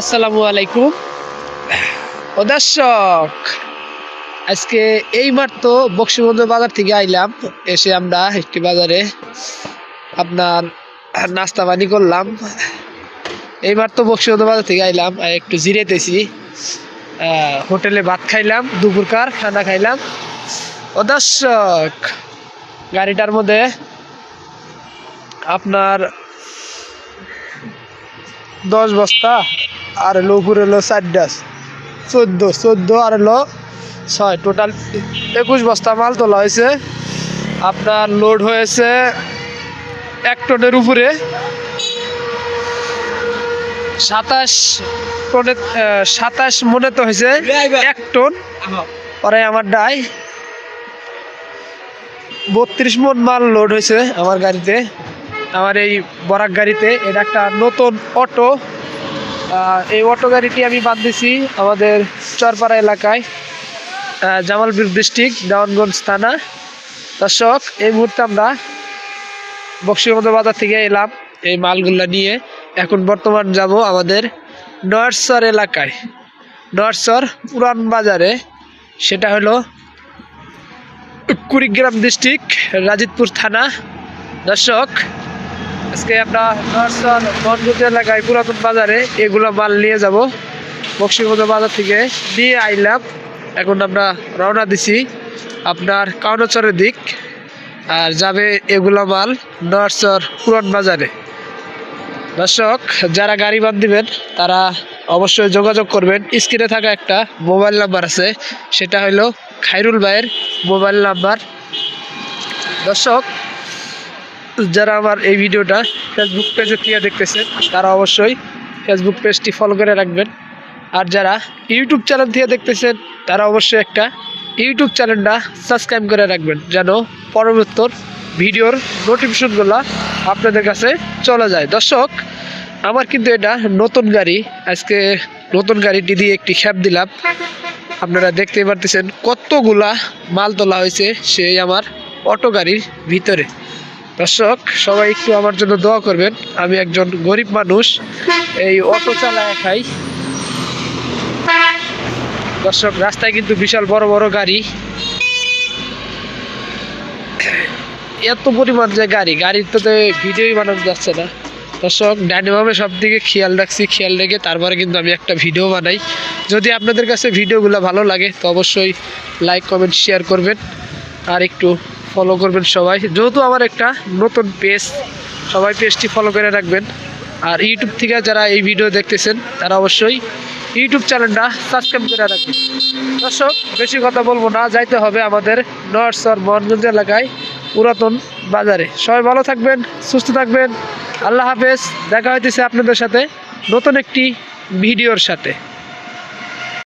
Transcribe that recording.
আসসালামু আলাইকুম। ও দর্শক, আজকে এই মাত্র বক্সিবন্ধু বাজার থেকে আইলাম, এসে আমরা একটি বাজারে আপনার নাস্তা পানি করলাম। এই মাত্র বক্সিবন্ধু বাজার থেকে আইলাম, আর একটু জিরেতেছি হোটেলে ভাত খাইলাম, দুপুরকার খানা খাইলাম। ও দর্শক, গাড়িটার মধ্যে আপনার দশ বস্তা, আর হলো উপরে হলো চারটা চোদ্দ চোদ্দ আর হলো ছয়। টোটাল একুশ বস্তা মাল তোলা হয়েছে। আপনার লোড হয়েছে এক টনের উপরে। সাতাশ টনে সাতাশ মনে তো হয়েছে এক টন পরে আমার ডাই। বত্রিশ মন মাল লোড হয়েছে আমার গাড়িতে। আমার এই বরাক গাড়িতে। এটা একটা নতুন অটো। এই অটো গাড়িটি আমি বাঁধতেছি আমাদের চরপাড়া এলাকায় জামালপুর ডিস্ট্রিক্ট, দেওয়ানগঞ্জ থানা। দর্শক, এই মুহূর্তে আমরা বক্সিবন্ধ বাজার থেকে এলাম এই মালগুলো নিয়ে। এখন বর্তমান যাব আমাদের নয়ারসর এলাকায়। নয়ারসর পুরান বাজারে। সেটা হলো কুড়িগ্রাম ডিস্ট্রিক্ট, রাজিতপুর থানা। দর্শক আজকে আমরা বনগুজ এলাকায় পুরাতন বাজারে এগুলো মাল নিয়ে যাব। বক্সিবন্ধ বাজার থেকে নিয়ে আইলাম। এখন আমরা রওনা দিছি আপনার কাউনচরের দিক। আর যাবে এগুলো মাল নরসর পুরান বাজারে। দর্শক, যারা গাড়ি বাদ দিবেন, তারা অবশ্যই যোগাযোগ করবেন। স্ক্রিনে থাকা একটা মোবাইল নাম্বার আছে, সেটা হলো খাইরুল ভাইয়ের মোবাইল নাম্বার। দর্শক যারা আমার এই ভিডিওটা ফেসবুক পেজে থেকে দেখতেছেন তারা অবশ্যই ফেসবুক পেজটি ফলো করে রাখবেন। আর যারা ইউটিউব চ্যানেল থেকে দেখতেছেন, তারা অবশ্যই একটা ইউটিউব চ্যানেলটা সাবস্ক্রাইব করে রাখবেন, যেন পরবর্তী ভিডিওর নোটিফিকেশনগুলো আপনাদের কাছে চলে যায়। দর্শক, আমার কিন্তু এটা নতুন গাড়ি, আজকে নতুন গাড়িটি দিয়ে একটি খ্যাপ দিলাম। আপনারা দেখতে পারতেছেন কতগুলা মাল তোলা হয়েছে সেই আমার অটো গাড়ির ভিতরে। দর্শক, সবাই একটু আমার জন্য দোয়া করবেন। আমি একজন গরিব মানুষ, এই অটো চালায় খাই। দর্শক, রাস্তায় কিন্তু বিশাল বড় বড় গাড়ি। এত পরিমাণ যে গাড়ি, গাড়ির তো ভিডিওই বানানো যাচ্ছে না। দর্শক ডাইনিভাবে সব দিকে খেয়াল রাখছি, খেয়াল রেখে তারপরে কিন্তু আমি একটা ভিডিও বানাই। যদি আপনাদের কাছে ভিডিওগুলো ভালো লাগে, তো অবশ্যই লাইক কমেন্ট শেয়ার করবেন। আর একটু ফলো করবেন সবাই। যেহেতু আমার একটা নতুন পেজ সবাই পেজটি ফলো করে রাখবেন। আর ইউটিউব থেকে যারা এই ভিডিও দেখতেছেন, তারা অবশ্যই ইউটিউব চ্যানেলটা সাবস্ক্রাইব করে রাখবেন। দর্শক, বেশি কথা বলব না, যাইতে হবে আমাদের নয়ারসর মহানগঞ্জ এলাকায় পুরাতন বাজারে। সবাই ভালো থাকবেন, সুস্থ থাকবেন। আল্লাহ হাফেজ, দেখা হইতেছে আপনাদের সাথে নতুন একটি ভিডিওর সাথে।